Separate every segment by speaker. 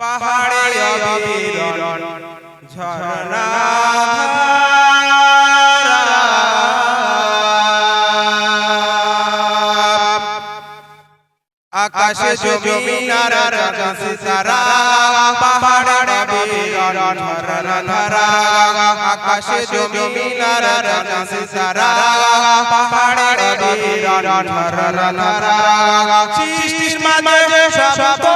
Speaker 1: পাহাড়ে অবিরল ঝরনা আকাশে জমিনার আকাশে সারা পাহাড়ে অবিরল ঝরনা ধারা আকাশে জমিনার আকাশে সারা পাহাড়ে অবিরল ঝরনা ধারা সৃষ্টির মাঝে সব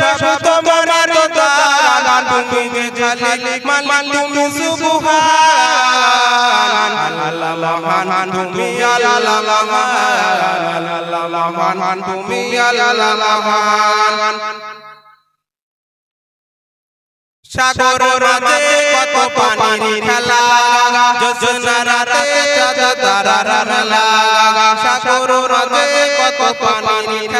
Speaker 1: সব তোমার গান তুমি খালিক মালিক, তুমি সাগর রাতে কত পানি খেলা যোজনা রাতে চাঁদ তারার মেলা। সাগর রাতে কত পানি খেলা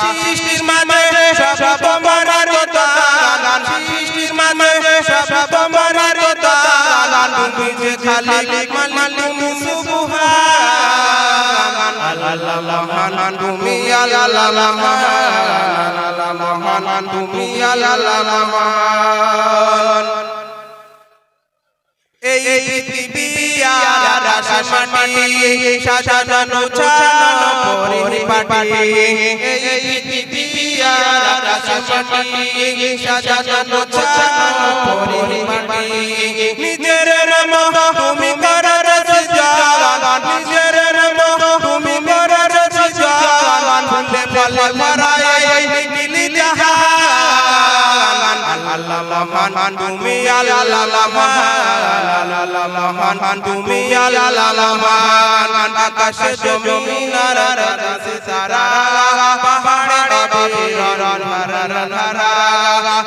Speaker 1: সৃষ্টির মাঝে সব তোমার গান সৃষ্টির মাঝে সব তোমার কথা তুমি এই পৃথিবী আকাশ মাটি সাজানো ছানো পরিপাটি এই পৃথিবী আর আকাশ মাটি সাজানো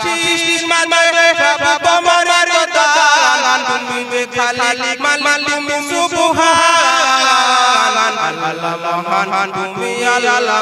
Speaker 1: সৃষ্টির মাঝে সব তোমার কথা গান তুমি যে খালিক মালিক তুমি সুবহান আল্লাহ তুমি আল্লাহ